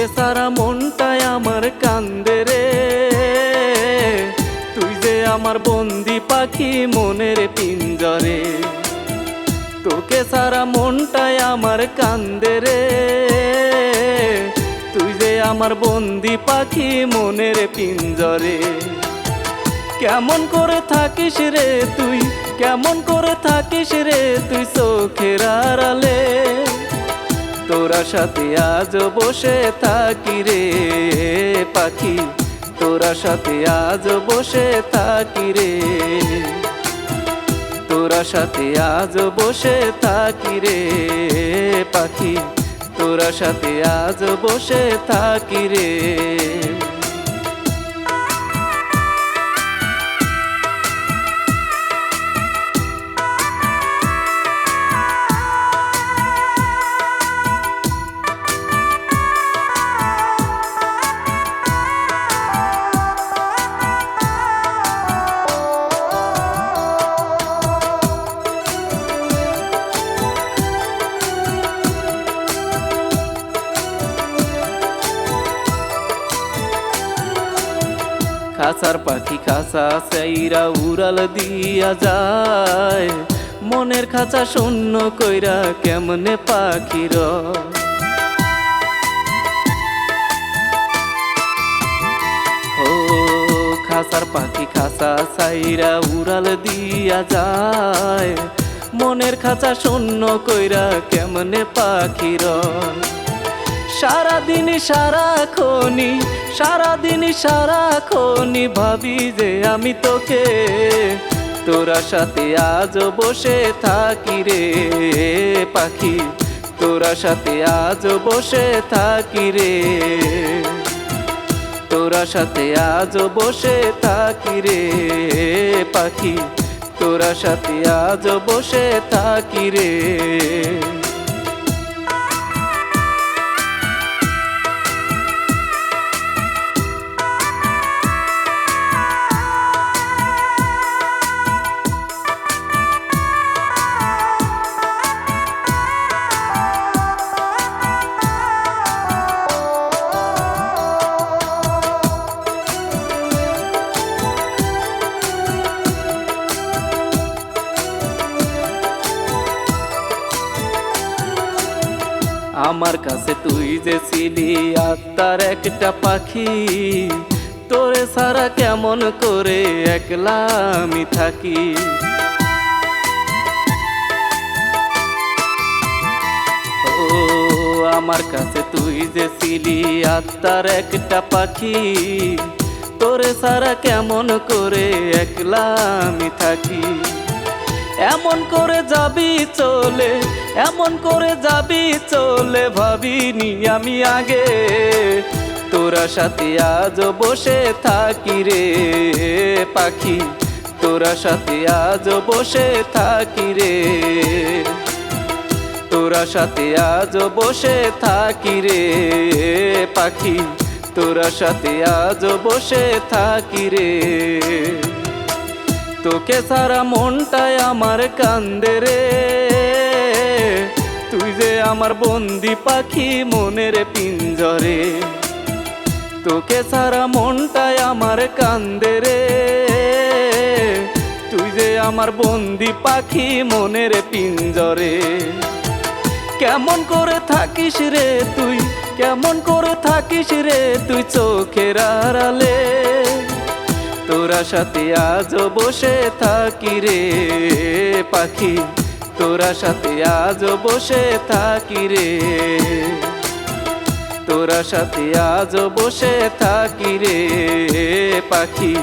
তোকে সারা মনটায় আমার কান্দে রে। তুই যে আমার বন্দি পাখি মনের পিঞ্জরে, তোকে সারা মনটায় আমার কান্দে রে। তুই যে আমার বন্দি পাখি মনের পিঞ্জরে, কেমন করে থাকিস রে তুই? কেমন করে থাকিস রে তুই চোখের আড়ালে? তোরা সাথে আজ বসে থাকি রে পাখি। তোরা সাথে আজ বসে থাকি রে। তোরা সাথে আজ বসে থাকি রে পাখি। তোরা সাথে আজ বসে থাকি রে। খাসার পাখি খাসা সাইরা উড়াল দিয়া যায়। মনের খাঁচা শূন্য কইরা কেমনে পাখির? খাসার পাখি খাসা সাইরা উড়াল দিয়া যায়। মনের খাঁচা শূন্য কইরা কেমনে পাখির? সারাদিন সারাক্ষণি সারাদিন সারাক্ষণি ভাবি যে আমি তোকে। তোরা সাথে আজ বসে থাকি রে পাখি, তোরা সাথে আজ বসে থাকি রে। তোরা সাথে আজ বসে থাকি রে পাখি, তোরা সাথে আজ বসে থাকি রে। আমার কাছে তুই যে ছিলি আত্মার একটা পাখি, তোরে সারা কেমন করে একলা আমি থাকি? ও, আমার কাছে তুই যে ছিলি আত্মার একটা পাখি, তোরে সারা কেমন করে একলা আমি থাকি? এমন করে যাবি চলে এমন করে যাবি, চলে ভাবিনি আমি আগে। তোরা সাথে আজ বসে থাকি রে পাখি। তোরা সাথে আজ বসে থাকি রে। তোরা সাথে আজ বসে থাকি রে পাখি। তোরা সাথে আজ বসে থাকি রে। তোকে সারা মনটায় আমার কান্দে রে। আমার বন্দি পাখি মনের পিঞ্জরে। তোকে সারা মনটাই আমার কান্দে রে। তুই যে আমার বন্দি পাখি মনের পিঞ্জরে। কেমন করে থাকিস রে তুই? কেমন করে থাকিস রে তুই চোখের আড়ালে? তোরা সাথে আজ বসে থাকি রে পাখি। তোরা সাথে আজ বসে থাকি রে। তোরা সাথে আজ বসে থাকি রে পাখি।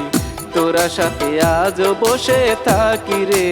তোরা সাথে আজ বসে থাকি রে।